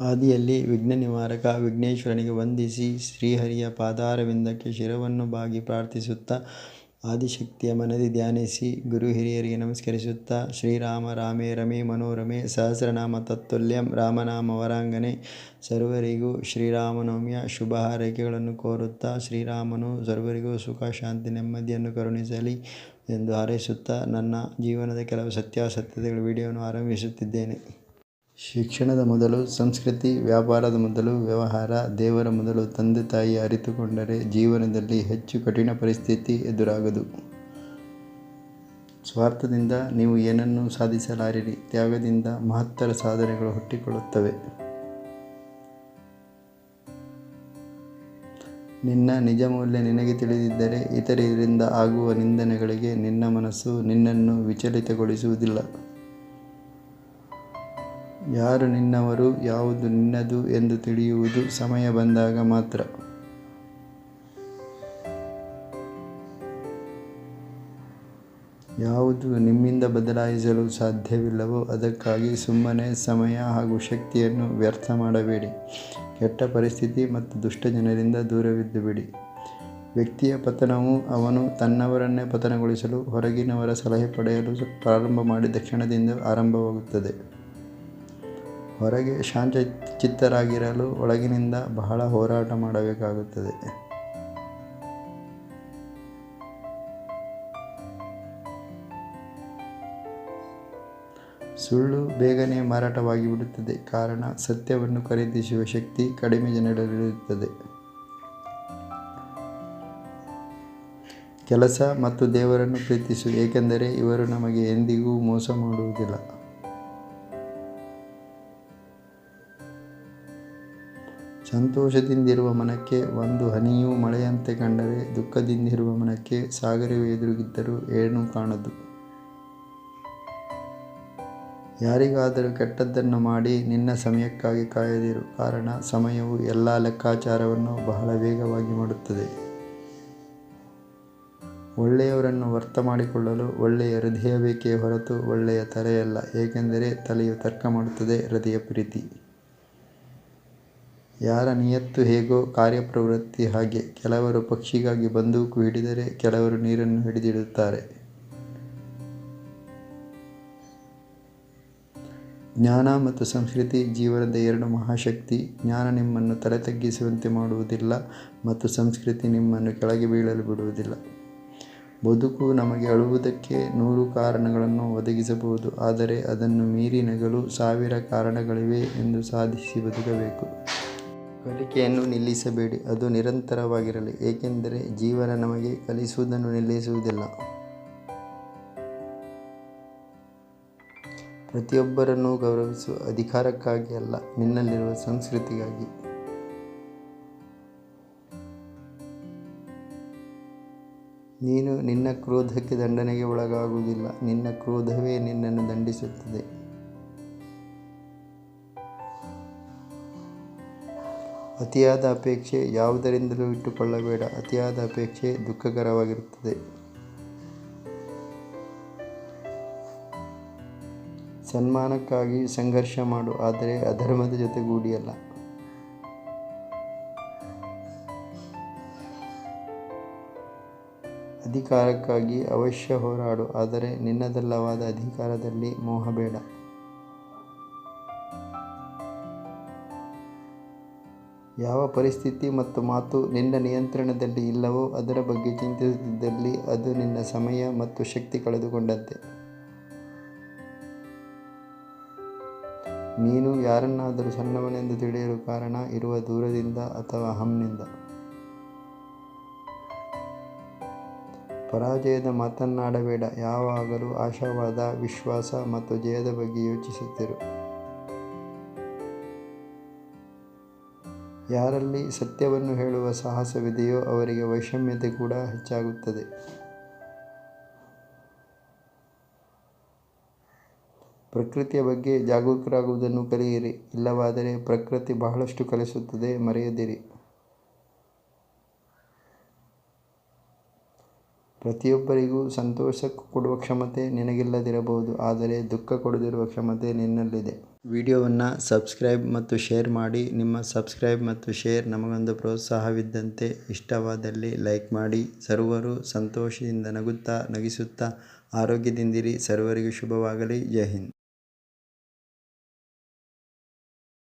ಆದಿಯಲ್ಲಿ ವಿಘ್ನನಿವಾರಕ ವಿಘ್ನೇಶ್ವರನಿಗೆ ವಂದಿಸಿ ಶ್ರೀಹರಿಯ ಪಾದಾರವಿಂದಕ್ಕೆ ಶಿರವನ್ನು ಬಾಗಿ ಪ್ರಾರ್ಥಿಸುತ್ತಾ ಆದಿಶಕ್ತಿಯ ಮನದಿ ಧ್ಯಾನಿಸಿ ಗುರು ಹಿರಿಯರಿಗೆ ನಮಸ್ಕರಿಸುತ್ತಾ ಶ್ರೀರಾಮ ರಾಮೇ ರಮೇ ಮನೋರಮೆ ಸಹಸ್ರನಾಮ ತತ್ತುಲ್ಯಂ ರಾಮನಾಮ ವರಾಂಗನೆ ಸರ್ವರಿಗೂ ಶ್ರೀರಾಮನವಮಿಯ ಶುಭ ಹಾರೈಕೆಗಳನ್ನು ಕೋರುತ್ತಾ ಶ್ರೀರಾಮನು ಸರ್ವರಿಗೂ ಸುಖ, ಶಾಂತಿ, ನೆಮ್ಮದಿಯನ್ನು ಕರುಣಿಸಲಿ ಎಂದು ಹಾರೈಸುತ್ತಾ ನನ್ನ ಜೀವನದ ಕೆಲವು ಸತ್ಯಾಸತ್ಯತೆಗಳ ವಿಡಿಯೋವನ್ನು ಆರಂಭಿಸುತ್ತಿದ್ದೇನೆ. ಶಿಕ್ಷಣದ ಮೊದಲು, ಸಂಸ್ಕೃತಿ, ವ್ಯಾಪಾರದ ಮೊದಲು, ವ್ಯವಹಾರ, ದೇವರ ಮೊದಲು, ತಂದೆ ತಾಯಿ ಅರಿತುಕೊಂಡರೆ ಜೀವನದಲ್ಲಿ ಹೆಚ್ಚು ಕಠಿಣ ಪರಿಸ್ಥಿತಿ ಎದುರಾಗದು. ಸ್ವಾರ್ಥದಿಂದ ನೀವು ಏನನ್ನೂ ಸಾಧಿಸಲಾರಿರಿ, ತ್ಯಾಗದಿಂದ ಮಹತ್ತರ ಸಾಧನೆಗಳು ಹುಟ್ಟಿಕೊಳ್ಳುತ್ತವೆ. ನಿನ್ನ ನಿಜ ಮೌಲ್ಯ ನಿನಗೆ ತಿಳಿದಿದ್ದರೆ ಇತರರಿಂದ ಆಗುವ ನಿಂದನೆಗಳಿಗೆ ನಿನ್ನ ಮನಸ್ಸು ನಿನ್ನನ್ನು ವಿಚಲಿತಗೊಳಿಸುವುದಿಲ್ಲ. ಯಾರು ನಿನ್ನವರು ಯಾವುದು ನಿನ್ನದು ಎಂದು ತಿಳಿಯುವುದು ಸಮಯ ಬಂದಾಗ ಮಾತ್ರ. ಯಾವುದು ನಿಮ್ಮಿಂದ ಬದಲಾಯಿಸಲು ಸಾಧ್ಯವಿಲ್ಲವೋ ಅದಕ್ಕಾಗಿ ಸುಮ್ಮನೆ ಸಮಯ ಹಾಗೂ ಶಕ್ತಿಯನ್ನು ವ್ಯರ್ಥ ಮಾಡಬೇಡಿ. ಕೆಟ್ಟ ಪರಿಸ್ಥಿತಿ ಮತ್ತು ದುಷ್ಟ ಜನರಿಂದ ದೂರವಿದ್ದು ಬಿಡಿ. ವ್ಯಕ್ತಿಯ ಪತನವು ಅವನು ತನ್ನವರನ್ನೇ ಪತನಗೊಳಿಸಲು ಹೊರಗಿನವರ ಸಲಹೆ ಪಡೆಯಲು ಪ್ರಾರಂಭ ಮಾಡಿದ ಕ್ಷಣದಿಂದ ಆರಂಭವಾಗುತ್ತದೆ. ಹೊರಗೆ ಶಾಂತಚಿತ್ತರಾಗಿರಲು ಒಳಗಿನಿಂದ ಬಹಳ ಹೋರಾಟ ಮಾಡಬೇಕಾಗುತ್ತದೆ. ಸುಳ್ಳು ಬೇಗನೆ ಮಾರಾಟವಾಗಿ ಬಿಡುತ್ತದೆ ಕಾರಣ ಸತ್ಯವನ್ನು ಖರೀದಿಸುವ ಶಕ್ತಿ ಕಡಿಮೆ ಜನರಲ್ಲಿರುತ್ತದೆ. ಕೆಲಸ ಮತ್ತು ದೇವರನ್ನು ಪ್ರೀತಿಸು, ಏಕೆಂದರೆ ಇವರು ನಮಗೆ ಎಂದಿಗೂ ಮೋಸ ಮಾಡುವುದಿಲ್ಲ. ಸಂತೋಷದಿಂದಿರುವ ಮನಕ್ಕೆ ಒಂದು ಹನಿಯೂ ಮಳೆಯಂತೆ ಕಂಡರೆ ದುಃಖದಿಂದಿರುವ ಮನಕ್ಕೆ ಸಾಗರವೇ ಎದುರುಗಿದ್ದರೂ ಏನೂ ಕಾಣದು. ಯಾರಿಗಾದರೂ ಕೆಟ್ಟದ್ದನ್ನು ಮಾಡಿ ನಿನ್ನ ಸಮಯಕ್ಕಾಗಿ ಕಾಯದಿರು. ಕಾರಣ, ಸಮಯವು ಎಲ್ಲ ಲೆಕ್ಕಾಚಾರವನ್ನು ಬಹಳ ವೇಗವಾಗಿ ಮಾಡುತ್ತದೆ. ಒಳ್ಳೆಯವರನ್ನು ವರ್ಥ ಮಾಡಿಕೊಳ್ಳಲು ಒಳ್ಳೆಯ ಹೃದಯ ಬೇಕೇ ಹೊರತು ಒಳ್ಳೆಯ ತಲೆಯಲ್ಲ, ಏಕೆಂದರೆ ತಲೆಯು ತರ್ಕ ಮಾಡುತ್ತದೆ ಹೃದಯ ಪ್ರೀತಿ. ಯಾರ ನಿಯತ್ತು ಹೇಗೋ ಕಾರ್ಯಪ್ರವೃತ್ತಿ ಹಾಗೆ ಕೆಲವರು ಪಕ್ಷಿಗಾಗಿ ಬಂದೂಕು ಹಿಡಿದರೆ ಕೆಲವರು ನೀರನ್ನು ಹಿಡಿದಿಡುತ್ತಾರೆ. ಜ್ಞಾನ ಮತ್ತು ಸಂಸ್ಕೃತಿ ಜೀವನದ ಎರಡು ಮಹಾಶಕ್ತಿ. ಜ್ಞಾನ ನಿಮ್ಮನ್ನು ತಲೆ ತಗ್ಗಿಸುವಂತೆ ಮಾಡುವುದಿಲ್ಲ ಮತ್ತು ಸಂಸ್ಕೃತಿ ನಿಮ್ಮನ್ನು ಕೆಳಗೆ ಬೀಳಲು ಬಿಡುವುದಿಲ್ಲ. ಬದುಕು ನಮಗೆ ಅಳುವುದಕ್ಕೆ ನೂರು ಕಾರಣಗಳನ್ನು ಒದಗಿಸಬಹುದು, ಆದರೆ ಅದನ್ನು ಮೀರಿ ನಗಲು ಸಾವಿರ ಕಾರಣಗಳಿವೆ ಎಂದು ಸಾಧಿಸಿ ಬದುಕಬೇಕು. ಕಲಿಕೆಯನ್ನು ನಿಲ್ಲಿಸಬೇಡಿ, ಅದು ನಿರಂತರವಾಗಿರಲಿ, ಏಕೆಂದರೆ ಜೀವನ ನಮಗೆ ಕಲಿಸುವುದನ್ನು ನಿಲ್ಲಿಸುವುದಿಲ್ಲ. ಪ್ರತಿಯೊಬ್ಬರನ್ನೂ ಗೌರವಿಸುವ ಅಧಿಕಾರಕ್ಕಾಗಿ ಅಲ್ಲ, ನಿನ್ನಲ್ಲಿರುವ ಸಂಸ್ಕೃತಿಗಾಗಿ. ನೀನು ನಿನ್ನ ಕ್ರೋಧಕ್ಕೆ ದಂಡನೆಗೆ ಒಳಗಾಗುವುದಿಲ್ಲ, ನಿನ್ನ ಕ್ರೋಧವೇ ನಿನ್ನನ್ನು ದಂಡಿಸುತ್ತದೆ. ಅತಿಯಾದ ಅಪೇಕ್ಷೆ ಯಾವುದರಿಂದಲೂ ಇಟ್ಟುಕೊಳ್ಳಬೇಡ. ಅತಿಯಾದ ಅಪೇಕ್ಷೆ ದುಃಖಕರವಾಗಿರುತ್ತದೆ. ಸನ್ಮಾನಕ್ಕಾಗಿ ಸಂಘರ್ಷ ಮಾಡು, ಆದರೆ ಅಧರ್ಮದ ಜೊತೆಗೂಡಿಯಲ್ಲ ಅಧಿಕಾರಕ್ಕಾಗಿ ಅವಶ್ಯ ಹೋರಾಡು, ಆದರೆ ನಿನ್ನದಲ್ಲವಾದ ಅಧಿಕಾರದಲ್ಲಿ ಮೋಹ ಯಾವ ಪರಿಸ್ಥಿತಿ ಮತ್ತು ಮಾತು ನಿನ್ನ ನಿಯಂತ್ರಣದಲ್ಲಿ ಇಲ್ಲವೋ ಅದರ ಬಗ್ಗೆ ಚಿಂತಿಸುತ್ತಿದ್ದಲ್ಲಿ ಅದು ನಿನ್ನ ಸಮಯ ಮತ್ತು ಶಕ್ತಿ ಕಳೆದುಕೊಂಡಂತೆ. ನೀನು ಯಾರನ್ನಾದರೂ ಸಣ್ಣವನೆಂದು ತಿಳಿಯಲು ಕಾರಣ ಇರುವ ದೂರದಿಂದ ಅಥವಾ ಅಹಂನಿಂದ ಪರಾಜಯದ ಮಾತನ್ನಾಡಬೇಡ, ಯಾವಾಗಲೂ ಆಶಾವಾದ, ವಿಶ್ವಾಸ ಮತ್ತು ಜಯದ ಬಗ್ಗೆ ಯೋಚಿಸುತ್ತಿರು. ಯಾರಲ್ಲಿ ಸತ್ಯವನ್ನು ಹೇಳುವ ಸಾಹಸವಿದೆಯೋ ಅವರಿಗೆ ವೈಷಮ್ಯತೆ ಕೂಡ ಹೆಚ್ಚಾಗುತ್ತದೆ. ಪ್ರಕೃತಿಯ ಬಗ್ಗೆ ಜಾಗರೂಕರಾಗುವುದನ್ನು ಕಲಿಯಿರಿ ಇಲ್ಲವಾದರೆ ಪ್ರಕೃತಿ ಬಹಳಷ್ಟು ಕಲಿಸುತ್ತದೆ, ಮರೆಯದಿರಿ. ಪ್ರತಿಯೊಬ್ಬರಿಗೂ ಸಂತೋಷ ಕೊಡುವ ಕ್ಷಮತೆ ನಿನಗಿಲ್ಲದಿರಬಹುದು, ಆದರೆ ದುಃಖ ಕೊಡದಿರುವ ಕ್ಷಮತೆ ನಿನ್ನಲ್ಲಿದೆ. ವಿಡಿಯೋವನ್ನು ಸಬ್ಸ್ಕ್ರೈಬ್ ಮತ್ತು ಶೇರ್ ಮಾಡಿ. ನಿಮ್ಮ ಸಬ್ಸ್ಕ್ರೈಬ್ ಮತ್ತು ಶೇರ್ ನಮಗೊಂದು ಪ್ರೋತ್ಸಾಹವಿದ್ದಂತೆ ಇಷ್ಟವಾದಲ್ಲಿ ಲೈಕ್ ಮಾಡಿ. ಸರ್ವರು ಸಂತೋಷದಿಂದ ನಗುತ್ತಾ, ನಗಿಸುತ್ತಾ ಆರೋಗ್ಯದಿಂದಿರಿ. ಸರ್ವರಿಗೂ ಶುಭವಾಗಲಿ. ಜೈ ಹಿಂದ್.